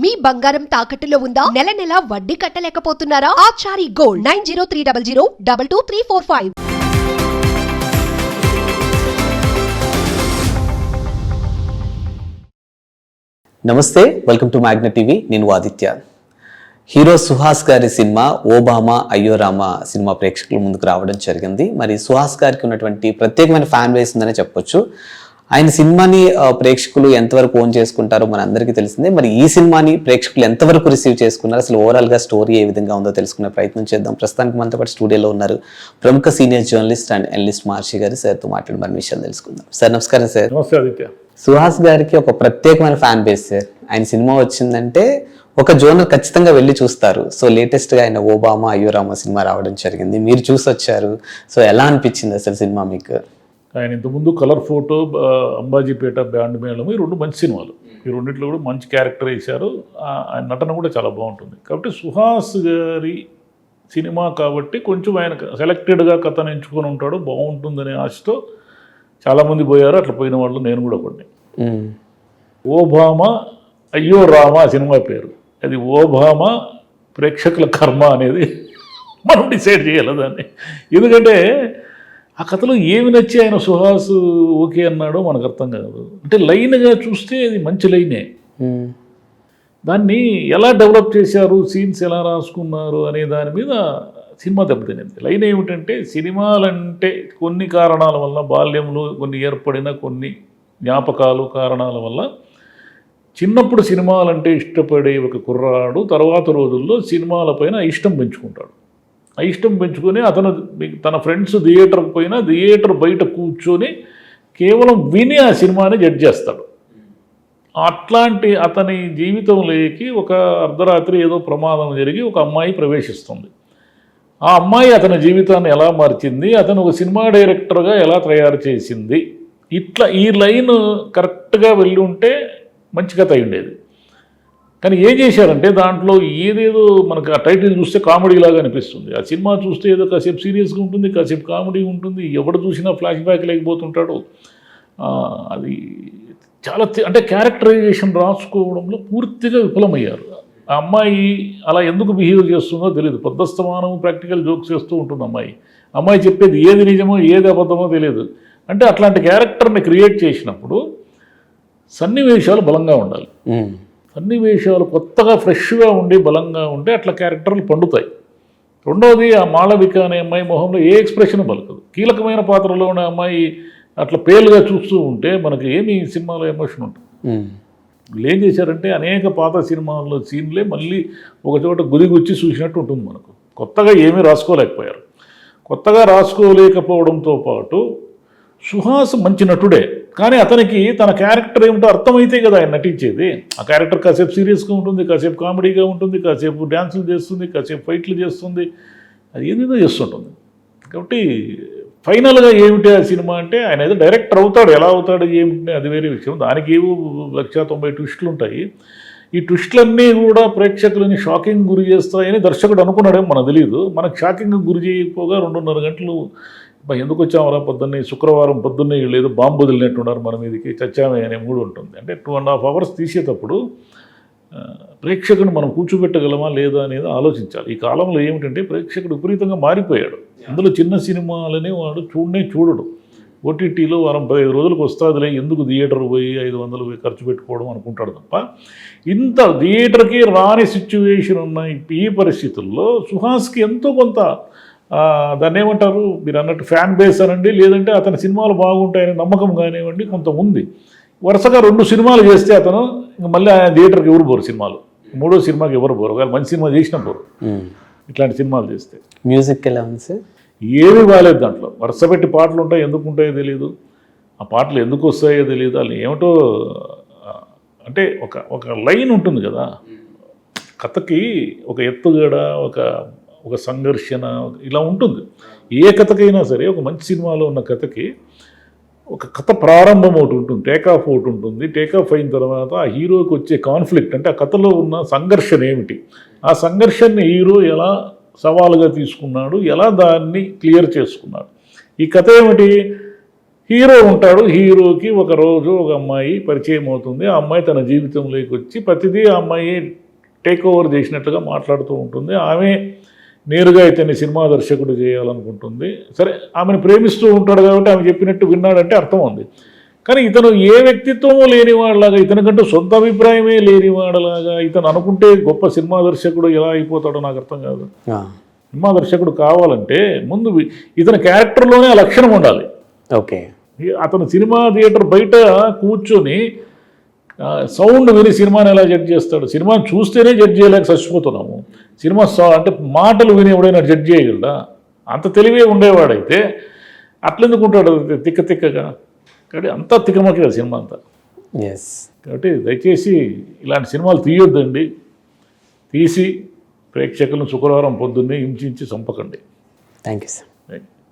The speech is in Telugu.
మీ బంగారం తాకట్టులో ఉందా? నెల నెల వడ్డీ కట్టలేకపోతున్నారా? Achari gold nine zero three double zero double two three four five. నమస్తే వెల్కమ్ టు మ్యాగ్నెట్ టీవీ. నేను ఆదిత్య. హీరో సుహాస్ గారి సినిమా ఓబామా అయ్యో రామ సినిమా ప్రేక్షకుల ముందుకు రావడం జరిగింది. మరి సుహాస్ గారికి ఉన్నటువంటి ప్రత్యేకమైన ఫ్యాన్ బేస్ ఉందనే చెప్పొచ్చు. ఆయన సినిమాని ప్రేక్షకులు ఎంతవరకు ఓన్ చేసుకుంటారో మన అందరికీ తెలిసిందే. మరి ఈ సినిమాని ప్రేక్షకులు ఎంతవరకు రిసీవ్ చేసుకున్నారు? అసలు ఓవరాల్గా స్టోరీ ఏ విధంగా ఉందో తెలుసుకునే ప్రయత్నం చేద్దాం. ప్రస్తుతానికి మనతో పాటు స్టూడియోలో ఉన్నారు ప్రముఖ senior journalist and analyst Maharshi గారు. సార్తో మాట్లాడి మరి విషయాలు తెలుసుకుందాం. సార్ నమస్కారం సార్. నమస్తే ఆదిత్య. సుహాస్ గారికి ఒక ప్రత్యేకమైన ఫ్యాన్ బేస్ సార్. ఆయన సినిమా వచ్చిందంటే ఒక జోనర్ ఖచ్చితంగా వెళ్ళి చూస్తారు. సో లేటెస్ట్గా ఆయన ఓబామా అయ్యోరామా సినిమా రావడం జరిగింది. మీరు చూసి వచ్చారు సో ఎలా అనిపించింది అసలు సినిమా మీకు? ఆయన ఇంతకుముందు కలర్ ఫోటో అంబాజీపేట బ్యాండ్ మేళం ఈ రెండు మంచి సినిమాలు. ఈ రెండిట్లో కూడా మంచి క్యారెక్టర్ వేశారు. ఆయన నటన కూడా చాలా బాగుంటుంది. కాబట్టి సుహాస్ గారి సినిమా కాబట్టి కొంచెం ఆయన సెలెక్టెడ్గా కథను ఎంచుకొని ఉంటాడు బాగుంటుందనే ఆశతో చాలామంది పోయారు. అట్లా పోయిన వాళ్ళు నేను కూడా కొన్ని. ఓబామా అయ్యో రామ సినిమా పేరు. అది ఓబామా ప్రేక్షకుల కర్మ అనేది మనం డిసైడ్ చేయాలి దాన్ని. ఎందుకంటే ఆ కథలో ఏమి నచ్చి ఆయన సుహాస్ ఓకే అన్నాడో మనకు అర్థం కాదు. అంటే లైన్గా చూస్తే అది మంచి లైనే. దాన్ని ఎలా డెవలప్ చేశారు సీన్స్ ఎలా రాసుకున్నారు అనే దాని మీద సినిమా దెబ్బతినింది లైన్ ఏమిటంటే సినిమాలంటే కొన్ని కారణాల వల్ల బాల్యంలో కొన్ని ఏర్పడిన కొన్ని జ్ఞాపకాలు కారణాల వల్ల చిన్నప్పుడు సినిమాలంటే ఇష్టపడే ఒక కుర్రాడు తర్వాత రోజుల్లో సినిమాలపైన ఇష్టం పెంచుకుంటాడు. ఇష్టం పెంచుకొని అతను తన ఫ్రెండ్స్ థియేటర్కి పోయినా థియేటర్ బయట కూర్చొని కేవలం విని ఆ సినిమాని జడ్జ్ చేస్తాడు. అట్లాంటి అతని జీవితంలోకి ఒక అర్ధరాత్రి ఏదో ప్రమాదం జరిగి ఒక అమ్మాయి ప్రవేశిస్తుంది. ఆ అమ్మాయి అతని జీవితాన్ని ఎలా మార్చింది? అతను ఒక సినిమా డైరెక్టర్గా ఎలా తయారు చేసింది? ఇట్లా ఈ లైన్ కరెక్ట్గా వెళ్ళి ఉంటే మంచి కథ అయి ఉండేది. కానీ ఏం చేశారంటే దాంట్లో ఏదేదో మనకు ఆ టైటిల్ చూస్తే కామెడీ లాగా అనిపిస్తుంది. ఆ సినిమా చూస్తే ఏదో కాసేపు సీరియస్గా ఉంటుంది కాసేపు కామెడీ ఉంటుంది. ఎవడు చూసినా ఫ్లాష్ బ్యాక్ లేకపోతుంటాడు అది చాలా అంటే క్యారెక్టరైజేషన్ రాసుకోవడంలో పూర్తిగా విఫలమయ్యారు. ఆ అమ్మాయి అలా ఎందుకు బిహేవ్ చేస్తుందో తెలియదు పొద్దుస్తమానం ప్రాక్టికల్ జోక్స్ చేస్తూ ఉంటుంది అమ్మాయి. అమ్మాయి చెప్పేది ఏది నిజమో ఏది అబద్ధమో తెలియదు అంటే అట్లాంటి క్యారెక్టర్ని క్రియేట్ చేసినప్పుడు సన్నివేశాలు బలంగా ఉండాలి. సన్నివేశాలు కొత్తగా ఫ్రెష్గా ఉండి బలంగా ఉంటే అట్లా క్యారెక్టర్లు పండుతాయి. రెండవది ఆ మాళవిక అనే అమ్మాయి మొహంలో ఏ ఎక్స్ప్రెషన్ పలకదు. కీలకమైన పాత్రలో ఉన్న అమ్మాయి అట్లా పేలుగా చూస్తూ ఉంటే మనకి ఏమి సినిమాలో ఎమోషన్ ఉంటుంది. వీళ్ళు ఏం చేశారంటే అనేక పాత సినిమాల్లో సీన్లే మళ్ళీ ఒక చోట గుదిగుచ్చి చూసినట్టు ఉంటుంది మనకు. కొత్తగా ఏమీ రాసుకోలేకపోయారు. కొత్తగా రాసుకోలేకపోవడంతో పాటు సుహాస్ మంచి నటుడే. కానీ అతనికి తన క్యారెక్టర్ ఏమిటో అర్థమైతే కదా ఆయన నటించేది. ఆ క్యారెక్టర్ కాసేపు సీరియస్గా ఉంటుంది కాసేపు కామెడీగా ఉంటుంది కాసేపు డ్యాన్సులు చేస్తుంది కాసేపు ఫైట్లు చేస్తుంది. అది ఏదేదో చేస్తుంటుంది. కాబట్టి ఫైనల్గా ఏమిటి ఆ సినిమా అంటే ఆయన ఏదో డైరెక్టర్ అవుతాడు. ఎలా అవుతాడు ఏమిటి అది వేరే విషయం. దానికి ఏవో లక్ష తొంభై ట్విస్టులు ఉంటాయి. ఈ ట్విస్టులన్నీ కూడా ప్రేక్షకులని షాకింగ్ గురి చేస్తాయని దర్శకుడు అనుకున్నాడేమో మనకు తెలియదు మనకు షాకింగ్ గురి చేయకపోగా రెండున్నర గంటలు "అబ్బా, ఎందుకు వచ్చామరా పొద్దున్నే? శుక్రవారం పొద్దున్నే వీళ్ళు ఏదో బాంబు వదిలినట్టున్నారు మన మీదకి చచ్చామే అనే మూడు ఉంటుంది. అంటే టూ అండ్ హాఫ్ అవర్స్ తీసేటప్పుడు ప్రేక్షకుని మనం కూర్చోబెట్టగలమా లేదా అనేది ఆలోచించాలి. ఈ కాలంలో ఏమిటంటే ప్రేక్షకుడు విపరీతంగా మారిపోయాడు. అందులో చిన్న సినిమాలని వాడు చూడనే చూడడు. ఓటీటీలో వారం పదిహేను రోజులకు వస్తాదిలే ఎందుకు థియేటర్ పోయి ఐదు వందలు పోయి ఖర్చు పెట్టుకోవడం అనుకుంటాడు తప్ప ఇంత థియేటర్కి రాని సిచ్యువేషన్ ఉన్న ఈ పరిస్థితుల్లో సుహాస్కి ఎంతో కొంత దాన్ని ఏమంటారు? మీరు అన్నట్టు ఫ్యాన్ బేస్ అనండి లేదంటే అతని సినిమాలు బాగుంటాయనే నమ్మకం కానివ్వండి కొంత ఉంది. వరుసగా రెండు సినిమాలు చేస్తే అతను ఇంక మళ్ళీ ఆయన థియేటర్కి ఎవరు పోరు సినిమాలు. మూడో సినిమాకి ఎవరు పోరు. ఒకవేళ మంచి సినిమా చేసిన పోరు. ఇట్లాంటి సినిమాలు చేస్తే. మ్యూజిక్ ఎలా ఉంది సార్? ఏమీ బాగాలేదు దాంట్లో. వరుస పెట్టి పాటలు ఉంటాయి ఎందుకు ఉంటాయో తెలియదు ఆ పాటలు ఎందుకు వస్తాయో తెలియదు వాళ్ళు ఏమిటో అంటే ఒక ఒక లైన్ ఉంటుంది కదా. కథకి ఒక ఎత్తుగడ ఒక ఒక సంఘర్షణ ఇలా ఉంటుంది. ఏ కథకైనా సరే ఒక మంచి సినిమాలో ఉన్న కథకి ఒక కథ ప్రారంభం ఒకటి ఉంటుంది టేక్ ఆఫ్ ఒకటి ఉంటుంది. టేక్ ఆఫ్ అయిన తర్వాత ఆ హీరోకి వచ్చే కాన్ఫ్లిక్ట్ అంటే ఆ కథలో ఉన్న సంఘర్షణ ఏమిటి? ఆ సంఘర్షణని హీరో ఎలా సవాలుగా తీసుకున్నాడు? ఎలా దాన్ని క్లియర్ చేసుకున్నాడు? ఈ కథ ఏమిటి? హీరో ఉంటాడు హీరోకి ఒక రోజు ఒక అమ్మాయి పరిచయం అవుతుంది. ఆ అమ్మాయి తన జీవితంలోకి వచ్చి ప్రతిదీ ఆ అమ్మాయి టేక్ ఓవర్ చేసినట్లుగా మాట్లాడుతూ ఉంటుంది. ఆమె నేరుగా ఇతన్ని సినిమా దర్శకుడు చేయాలనుకుంటుంది. సరే ఆమెను ప్రేమిస్తూ ఉంటాడు కాబట్టి ఆమె చెప్పినట్టు విన్నాడంటే అర్థం ఉంది. కానీ ఇతను ఏ వ్యక్తిత్వము లేని వాళ్ళలాగా ఇతనికంటూ సొంత అభిప్రాయమే లేని వాడలాగా ఇతను అనుకుంటే గొప్ప సినిమా దర్శకుడు ఎలా అయిపోతాడో నాకు అర్థం కాదు. సినిమా దర్శకుడు కావాలంటే ముందు ఇతని క్యారెక్టర్లోనే ఆ లక్షణం ఉండాలి. ఓకే. అతను సినిమా థియేటర్ బయట కూర్చొని సౌండ్ విని సినిమాని ఎలా జడ్జ్ చేస్తాడు? సినిమాని చూస్తేనే జడ్జ్ చేయలేక చచ్చిపోతున్నాము. సినిమా సౌ అంటే మాటలు విని ఎవడైనా జడ్జ్ చేయగలడా? అంత తెలివే ఉండేవాడైతే అట్లెందుకు ఉంటాడు తిక్క తిక్కగా. కాబట్టి అంతా తిక్కమక్క సినిమా అంతా. ఎస్ కాబట్టి దయచేసి ఇలాంటి సినిమాలు తీయొద్దండి. తీసి ప్రేక్షకులను శుక్రవారం పొద్దున్నే హింసించి చంపకండి. Thank you sir